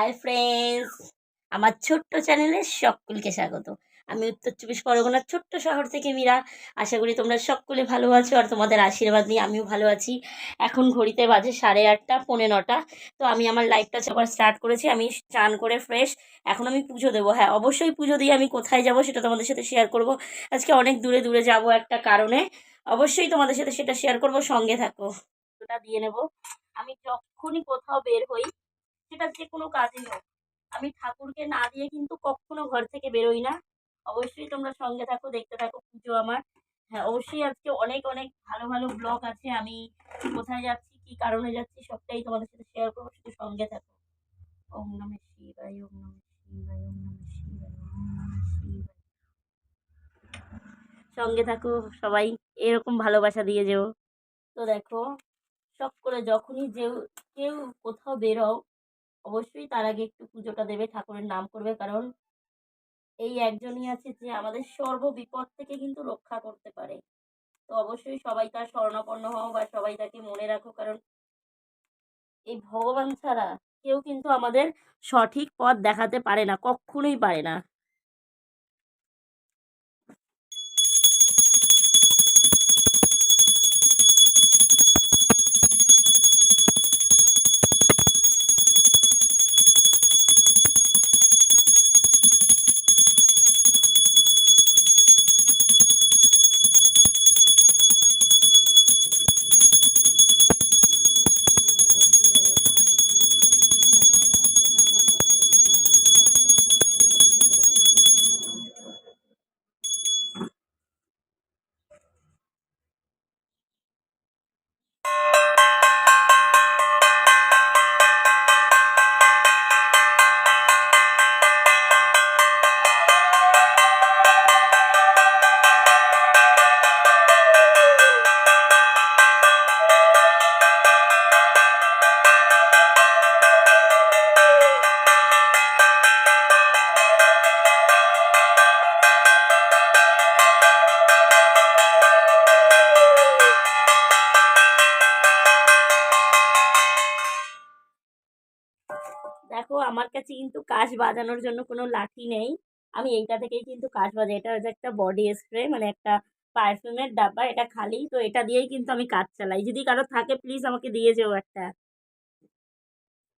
Hi friends আমার ছোট্ট চ্যানেলে সকলকে স্বাগত। আমি উত্তর চব্বিশ পরগনার ছোট্ট শহর থেকে মীরা। আশা করি তোমরা সকলে ভালো আছো আর তোমাদের আশীর্বাদ নিয়ে আমিও ভালো আছি। এখন ঘড়িতে বাজে সাড়ে আটটা, পৌনে নটা। তো আমি আমার লাইফটা আবার স্টার্ট করেছি। আমি চান করে ফ্রেশ এখন আমি পুজো দেবো। হ্যাঁ অবশ্যই পুজো দিয়ে আমি কোথায় যাব সেটা তোমাদের সাথে শেয়ার করব। আজকে অনেক দূরে দূরে যাব একটা কারণে। অবশ্যই তোমাদের সাথে সেটা শেয়ার করব। সঙ্গে থাকো। ওটা দিয়ে নেব। আমি যখনই কোথাও বের হই সেটা যে কোনো কাজই হোক। আমি ঠাকুরকে না দিয়ে কিন্তু কখনো ঘর থেকে বেরোই না। অবশ্যই তোমরা সঙ্গে থাকো, দেখতে থাকো পুজো আমার। হ্যাঁ অবশ্যই আজকে অনেক অনেক ভালো ভালো ব্লগ আছে। আমি কোথায় যাচ্ছি, কি কারণে যাচ্ছি, সবটাই তোমাদের সাথে শেয়ার করব। শুধু সঙ্গে থাকো। ওম নমঃ শিবায়, ওম নমঃ ওম নমঃ সঙ্গে থাকো সবাই, এরকম ভালোবাসা দিয়ে যেও। তো দেখো, সব করে যখনই যে কেউ কোথাও বেরো অবশ্যই তার আগে একটু পুজোটা দেবে, ঠাকুরের নাম করবে। কারণ এই একজনই আছে যে আমাদের সর্ব বিপদ থেকে কিন্তু রক্ষা করতে পারে। তো অবশ্যই সবাই তার স্বর্ণাপন্ন হও বা সবাই তাকে মনে রাখো। কারণ এই ভগবান ছাড়া কেউ কিন্তু আমাদের সঠিক পথ দেখাতে পারে না কখনোই পারে না। আমার কাছে কিন্তু কাজ বাজানোর জন্য কোনো লাঠি নেই। আমি এইটা থেকেই কিন্তু কাজ বাজাই। এটা হচ্ছে একটা বডি স্প্রে মানে একটা পারফিউমের ডাব্বা, এটা খালি। তো এটা দিয়েই কিন্তু আমি কাজ চালাই। যদি কারও থাকে প্লিজ আমাকে দিয়ে যেও একটা।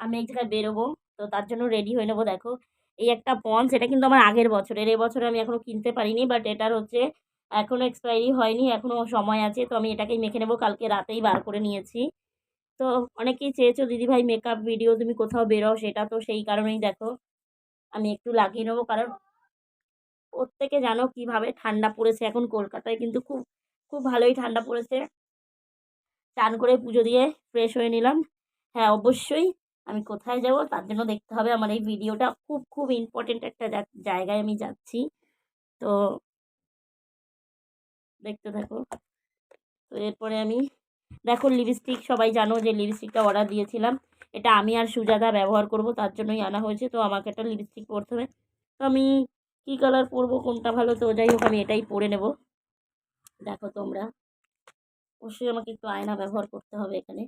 আমি এক জায়গায় বেরোবো। তো তার জন্য রেডি হয়ে নেব। দেখো, এই একটা পন্স এটা কিন্তু আমার আগের বছরের। এই বছর আমি এখনও কিনতে পারিনি বাট এটার হচ্ছে এখনও এক্সপায়ারি হয়নি এখনও সময় আছে। তো আমি এটাকেই মেখে নেব। কালকে রাতেই বার করে নিয়েছি। তো অনেকেই চেয়েছো, দিদিভাই মেকআপ ভিডিও তুমি কোথাও বেরো সেটা তো সেই কারণেই দেখো। আমি একটু লাগিয়ে নেব, কারণ প্রত্যেকে জানো কীভাবে ঠান্ডা পড়েছে এখন কলকাতায়, কিন্তু খুব খুব ভালোই ঠান্ডা পড়েছে। চান করে পুজো দিয়ে ফ্রেশ হয়ে নিলাম। হ্যাঁ অবশ্যই আমি কোথায় যাব, তার জন্য দেখতে হবে আমার এই ভিডিওটা খুব খুব ইম্পর্টেন্ট একটা জায়গায় আমি যাচ্ছি। তো দেখতে থাকো। তো এরপরে আমি দেখো লিপস্টিক সবাই জানো যে লিপস্টিকটা অর্ডার দিয়েছিলাম। এটা আমি আর সুজাদা ব্যবহার করব, তার জন্যই আনা হয়েছে। তো আমাকে একটা লিপস্টিক পরতে হবে। তো আমি কী কালার পরবো, কোনটা ভালো? তো যাই হোক, আমি এটাই পরে নেব। দেখো তোমরা। অবশ্যই আমাকে একটু আয়না ব্যবহার করতে হবে এখানে।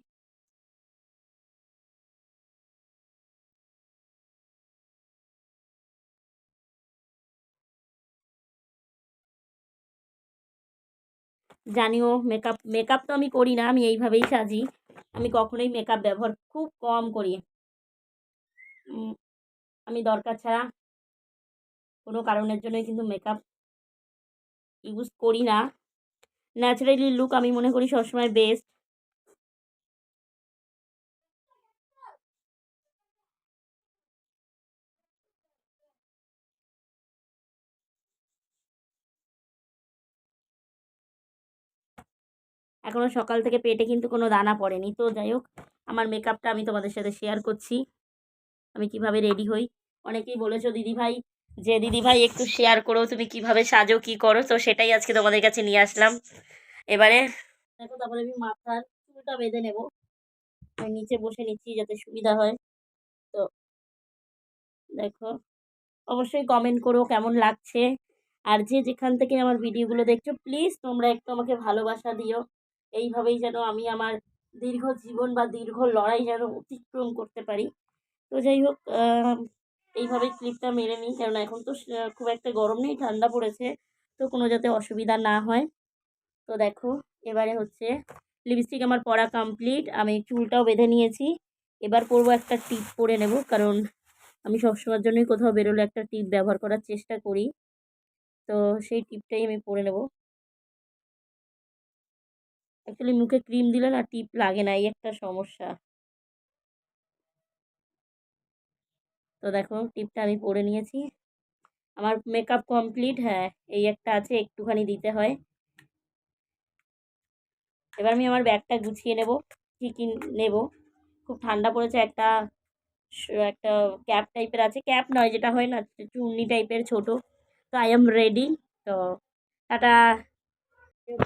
জানিও মেকআপ মেকআপ তো আমি করি না, আমি এইভাবেই সাজি। আমি কখনোই মেকআপ ব্যবহার খুব কম করি। আমি দরকার ছাড়া কোনো কারণের জন্যই কিন্তু মেকআপ ইউজ করি না। ন্যাচারালি লুক আমি মনে করি সবসময় বেস্ট এখনও সকাল থেকে পেটে কিন্তু কোনো দানা পড়েনি। তো যাই হোক, আমার মেকআপটা আমি তোমাদের সাথে শেয়ার করছি। আমি কীভাবে রেডি হই? অনেকেই বলেছ, দিদিভাই, যে দিদিভাই একটু শেয়ার করো, তুমি কীভাবে সাজো, কি করো? তো সেটাই আজকে তোমাদের কাছে নিয়ে আসলাম। এবারে দেখো, তারপরে আমি মাথার চুলটা বেঁধে নেব। আমি নিচে বসে নিচ্ছি যাতে সুবিধা হয়। তো দেখো, অবশ্যই কমেন্ট করো কেমন লাগছে। আর যে যেখান থেকে আমার ভিডিওগুলো দেখছ প্লিজ তোমরা একটু আমাকে ভালোবাসা দিও। এইভাবেই যেন আমি আমার দীর্ঘ জীবন বা দীর্ঘ লড়াই যেন অতিক্রম করতে পারি। তো যাই হোক এইভাবে ক্লিপটা মেরে নিই। কেননা এখন তো খুব একটা গরম নেই, ঠান্ডা পড়েছে, তো কোনো যাতে অসুবিধা না হয়। তো দেখো, এবারে হচ্ছে লিপস্টিক আমার পরা কমপ্লিট আমি চুলটাও বেঁধে নিয়েছি। এবার পরবো একটা টিপ পরে নেব, কারণ আমি সবসময়ের জন্যই কোথাও বেরোলে একটা টিপ ব্যবহার করার চেষ্টা করি। তো সেই টিপটাই আমি পরে নেব। অ্যাকচুয়ালি মুখে ক্রিম দিলে না টিপ লাগে না, এই একটা সমস্যা। তো দেখো, টিপটা আমি পরে নিয়েছি। আমার মেকআপ কমপ্লিট হ্যাঁ এই একটা আছে, একটুখানি দিতে হয়। এবার আমি আমার ব্যাগটা গুছিয়ে নেব, কী কী নেব। খুব ঠান্ডা পড়েছে একটা একটা ক্যাপ টাইপের আছে। ক্যাপ নয়, যেটা হয় না চুন্নি টাইপের ছোট। তো আই এম রেডি তো টাটা।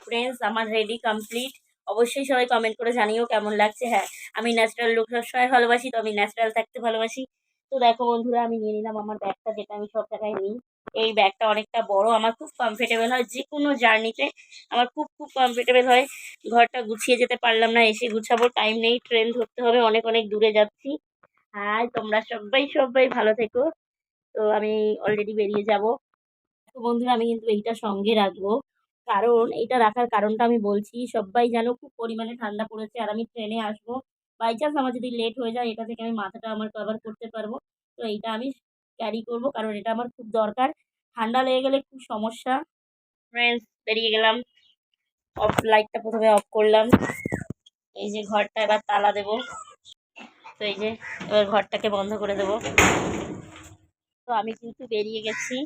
ফ্রেন্ডস আমার রেডি কমপ্লিট অবশ্যই সবাই কমেন্ট করে জানিও কেমন লাগছে। হ্যাঁ আমি ন্যাচারাল লুক সবসময় ভালোবাসি, তো আমি ন্যাচারাল থাকতে ভালোবাসি। তো দেখো বন্ধুরা, আমি নিয়ে নিলাম আমার ব্যাগটা যেটা আমি সব জায়গায় নিই। এই ব্যাগটা অনেকটা বড়, আমার খুব কমফোর্টেবল হয় যে কোনো জার্নিতে আমার খুব খুব কমফোর্টেবল হয়। ঘরটা গুছিয়ে যেতে পারলাম না, এসে গুছাবো। টাইম নেই ট্রেন ধরতে হবে, অনেক অনেক দূরে যাচ্ছি। হাই তোমরা সবাই সবাই ভালো থেকো। তো আমি অলরেডি বেরিয়ে যাব। বন্ধুরা, আমি কিন্তু এইটা সঙ্গে রাখব। কারণ এটা রাখার কারণটা আমি বলছি, সবাই যেন খুব পরিমাণে ঠান্ডা পড়েছে আর আমি ট্রেনে আসব। বাই চান্স আমার যদি লেট হয়ে যায়, এটা থেকে আমি মাথাটা আমার কভার করতে পারব। তো এইটা আমি ক্যারি করব কারণ এটা আমার খুব দরকার। ঠান্ডা লেগে গেলে খুব সমস্যা। ফ্রেন্ডস বেরিয়ে গেলাম। অফ লাইটটা প্রথমে অফ করলাম। এই যে ঘরটা এবার তালা দেবো। তো এই যে এবার ঘরটাকে বন্ধ করে দেবো। তো আমি কিন্তু বেরিয়ে গেছি।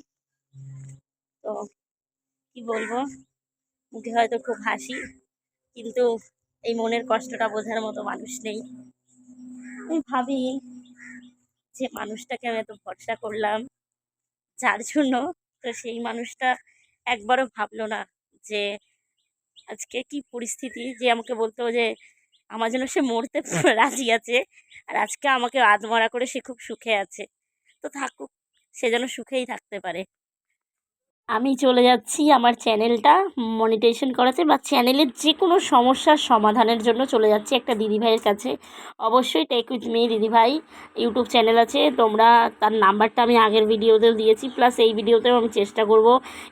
তো কি বলব? মুখে হয়তো খুব হাসি, কিন্তু এই মনের কষ্টটা বোঝার মতো মানুষ নেই। আমি ভাবি যে মানুষটাকে আমি এত ভরসা করলাম, যার জন্য তো সেই মানুষটা একবারও ভাবলো না যে আজকে কি পরিস্থিতি, যে আমাকে বলতো যে আমার জন্য সে মরতে রাজি আছে আর আজকে আমাকে আধমরা করে সে খুব সুখে আছে। তো থাকুক, সে যেন সুখেই থাকতে পারে। আমি চলে যাচ্ছি আমার চ্যানেলটা মনিটাইজেশন করাতে বা চ্যানেলের যে কোনো সমস্যার সমাধানের জন্য চলে যাচ্ছি একটা দিদিভাইয়ের কাছে। অবশ্যই take with me Didibhai YouTube channel আছে, তোমরা তার নাম্বারটা আমি আগের ভিডিওতেও দিয়েছি প্লাস এই ভিডিওতেও আমি চেষ্টা করব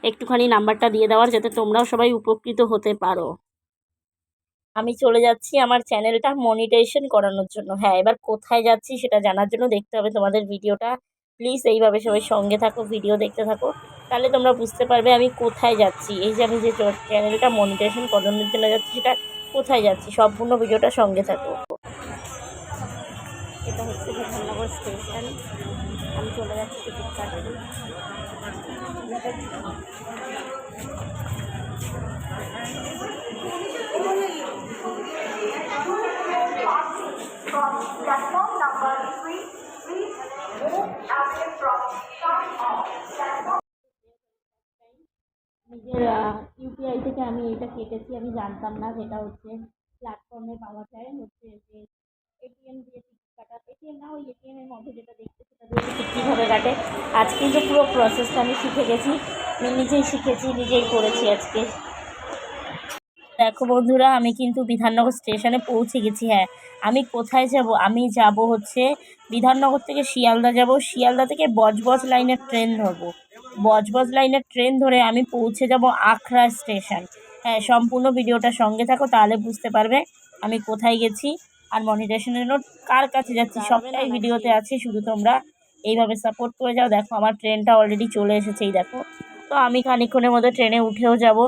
একটুখানি নাম্বারটা দিয়ে দেওয়ার যাতে তোমরাও সবাই উপকৃত হতে পারো। আমি চলে যাচ্ছি আমার চ্যানেলটা মনিটাইজেশন করানোর জন্য। হ্যাঁ এবার কোথায় যাচ্ছি সেটা জানার জন্য দেখতে হবে তোমাদের ভিডিওটা প্লিজ এইভাবে সবাই সঙ্গে থাকো ভিডিও দেখতে থাকো। তাহলে তোমরা বুঝতে পারবে আমি কোথায় যাচ্ছি। এই যে আমি যে চ্যানেলটা মনিটাইজেশন করানোর জন্য যাচ্ছি সেটা কোথায় যাচ্ছি? সম্পূর্ণ ভিডিওটা সঙ্গে থাকো। এটা হচ্ছে বিধাননগর স্টেশন আমি চলে যাচ্ছি টিকিট কাটতে Platform number three, please move away from shut off. নিজের ইউপিআই থেকে আমি এটা কেটেছি। আমি জানতাম না যেটা হচ্ছে প্ল্যাটফর্মে পাওয়া যায়। হচ্ছে যে এটিএম দিয়ে টিকিট কাটা। এটিএম না, ওই এটিএম এর মধ্যে যেটা দেখতে সেটা দিয়ে টিকিট কীভাবে কাটে। আজ কিন্তু পুরো প্রসেসটা আমি শিখে গেছি। আমি নিজেই শিখেছি, নিজেই করেছি আজকে। দেখো বন্ধুরা, আমি কিন্তু বিধাননগর স্টেশনে পৌঁছে গেছি। হ্যাঁ আমি কোথায় যাব? আমি যাব হচ্ছে বিধাননগর থেকে শিয়ালদা যাব। শিয়ালদা থেকে বজবজ লাইনের ট্রেন ধরবো। বজবজ লাইনের ট্রেন ধরে আমি পৌঁছে যাব আখড়া স্টেশন। হ্যাঁ সম্পূর্ণ ভিডিওটা সঙ্গে থাকো তাহলে বুঝতে পারবে আমি কোথায় গেছি আর মনিটেশনের জন্য কার কাছে যাচ্ছি। সবটাই ভিডিওতে আছে শুধু তোমরা এইভাবে সাপোর্ট করে যাও। দেখো আমার ট্রেনটা অলরেডি চলে এসেছে এই দেখো। তো আমি খানিক্ষণের মধ্যে ট্রেনে উঠেও যাব।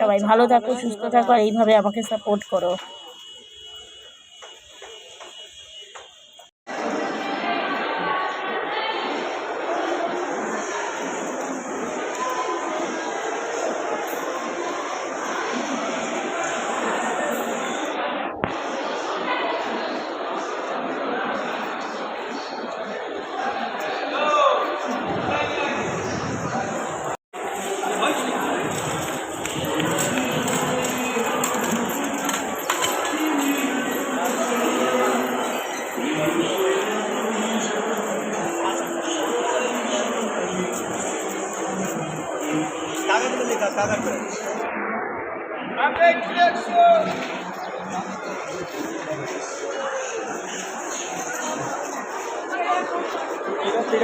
সবাই ভালো থাকো সুস্থ থাকো আর এইভাবে আমাকে সাপোর্ট করো।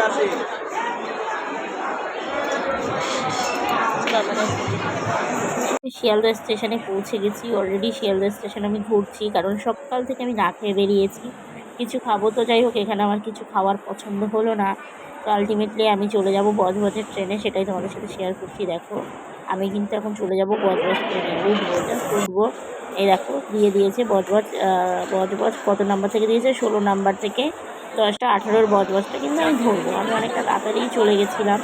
আছে। শিয়ালদা স্টেশনে পৌঁছে গেছি অলরেডি শিয়ালদা স্টেশনে আমি ঘুরছি, কারণ সকাল থেকে আমি না খেয়ে বেরিয়েছি। কিছু খাব তো যাই হোক, এখানে আমার কিছু খাওয়ার পছন্দ হলো না। তো আলটিমেটলি আমি চলে যাব বজবজের ট্রেনে সেটাই তোমাদের সাথে শেয়ার করছি, দেখো। আমি কিন্তু এখন চলে যাব বজবজ ট্রেনে উঠবো জাস্ট এই দেখো, দিয়ে দিয়েছে বজবজ বজবজ কত নাম্বার থেকে দিয়েছে? ষোলো নাম্বার থেকে দশটা আঠেরোর বজবজটা কিন্তু আমি ধরবো। আমি অনেকটা তাড়াতাড়ি চলে গেছিলাম।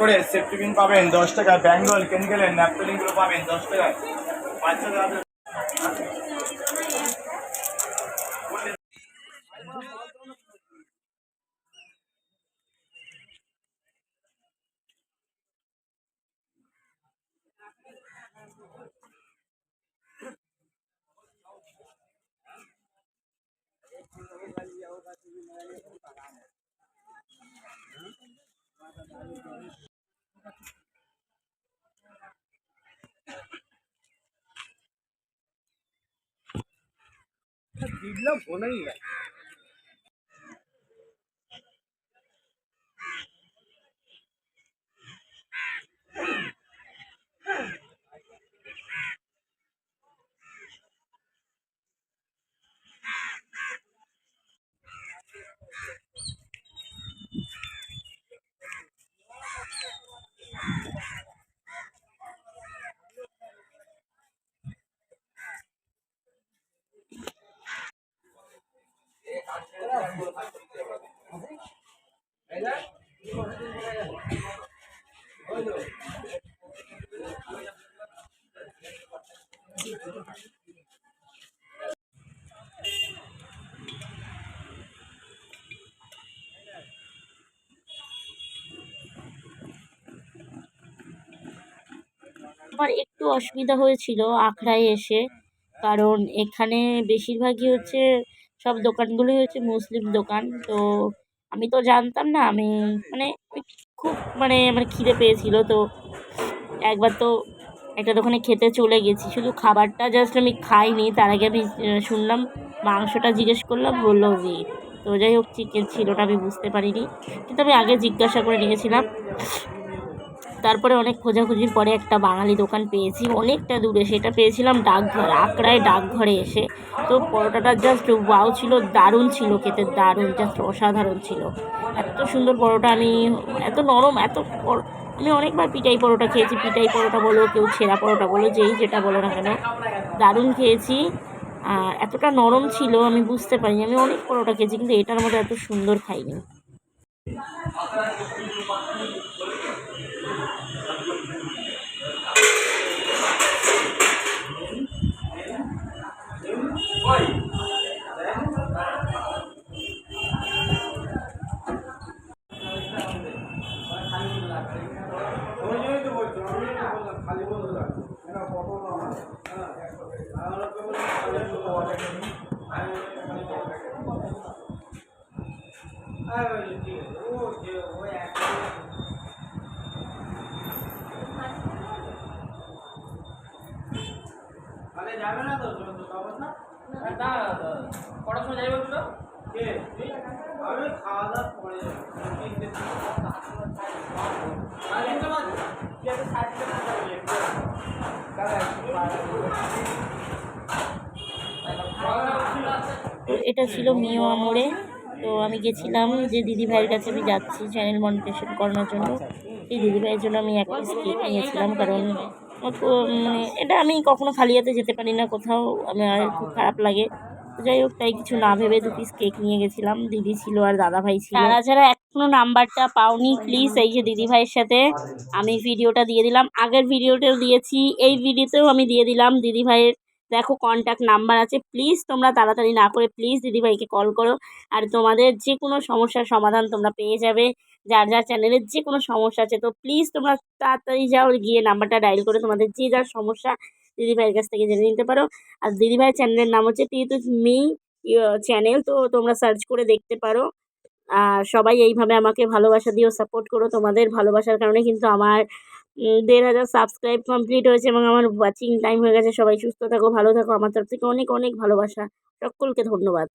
করে সেফটিপিন পাবেন, দশ টাকায় বেঙ্গল কেন গেলেন ন্যাপথলিনগুলো পাবেন, দশ টাকায়। বাচ্চাদের দিলাম ফোনেই আমার একটু অসুবিধা হয়েছিল আখড়ায় এসে কারণ এখানে বেশিরভাগই হচ্ছে সব দোকানগুলোই হচ্ছে মুসলিম দোকান। তো আমি তো জানতাম না, আমি মানে খুব মানে আমার খিদে পেয়েছিল। তো একবার তো একটা দোকানে খেতে চলে গেছি। শুধু খাবারটা জাস্ট আমি খাইনি, তার আগে আমি শুনলাম, মাংসটা জিজ্ঞেস করলাম, বলল ভেজ তো যাই হোক চিকেন ছিল না, আমি বুঝতে পারিনি। কিন্তু আমি আগে জিজ্ঞাসা করে নিয়েছিলাম তারপরে অনেক খোঁজাখুঁজির পরে একটা বাঙালি দোকান পেয়েছি, অনেকটা দূরে। সেটা পেয়েছিলাম ডাকঘর আকড়ায় ডাকঘরে এসে। তো পরোটাটা জাস্ট ওয়াও ছিল, দারুণ ছিল খেতে, দারুণ জাস্ট অসাধারণ ছিল। এত সুন্দর পরোটা আমি, এত নরম, এত আমি অনেকবার পিটাই পরোটা খেয়েছি। পিটাই পরোটা বলো, কেউ ছেঁড়া পরোটা বলো, যেই যেটা বলো না কেন, দারুণ খেয়েছি। আর এতটা নরম ছিল, আমি বুঝতে পারিনি। আমি অনেক পরোটা খেয়েছি, কিন্তু এটার মধ্যে এত সুন্দর খাইনি। তো এটা ছিল মিওয়া মোড়ে তো আমি গেছিলাম যে দিদিভাইয়ের কাছে আমি যাচ্ছি চ্যানেল মনিটেশন করানোর জন্য। এই দিদিভাইয়ের জন্য আমি এক পিস কেক নিয়েছিলাম কারণ আমার এটা আমি কখনো খালি হাতে যেতে পারি না, কোথাও আমি খুব খারাপ লাগে। যাই হোক, তাই কিছু না ভেবে দু পিস কেক নিয়ে গেছিলাম, দিদি ছিল আর দাদা ভাই ছিল। তারা যারা এখনও নাম্বারটা পাওনি প্লিজ এই যে দিদি ভাইয়ের সাথে আমি ভিডিওটা দিয়ে দিলাম। আগের ভিডিওটাও দিয়েছি, এই ভিডিওতেও আমি দিয়ে দিলাম দিদি ভাইয়ের। দেখো কন্ট্যাক্ট নাম্বার আছে। প্লিজ তোমরা তাড়াতাড়ি না করে প্লিজ দিদিভাইকে কল করো। আর তোমাদের যে কোনো সমস্যার সমাধান তোমরা পেয়ে যাবে। যার যার চ্যানেলের যে কোনো সমস্যা আছে, তো প্লিজ তোমরা তাড়াতাড়ি যাও, গিয়ে নাম্বারটা ডায়াল করে তোমাদের যে যার সমস্যা দিদিভাইয়ের কাছ থেকে জেনে নিতে পারো। আর দিদিভাইয়ের চ্যানেলের নাম হচ্ছে টিউটু মি চ্যানেল তো তোমরা সার্চ করে দেখতে পারো। আর সবাই এইভাবে আমাকে ভালোবাসা দিও সাপোর্ট করো। তোমাদের ভালোবাসার কারণে কিন্তু আমার দেড় হাজার সাবস্ক্রাইব কমপ্লিট হয়েছে এবং আমার ওয়াচিং টাইম হয়ে গেছে। সবাই সুস্থ থাকো, ভালো থাকো। আমার তরফ থেকে অনেক অনেক ভালোবাসা। সকলকে ধন্যবাদ।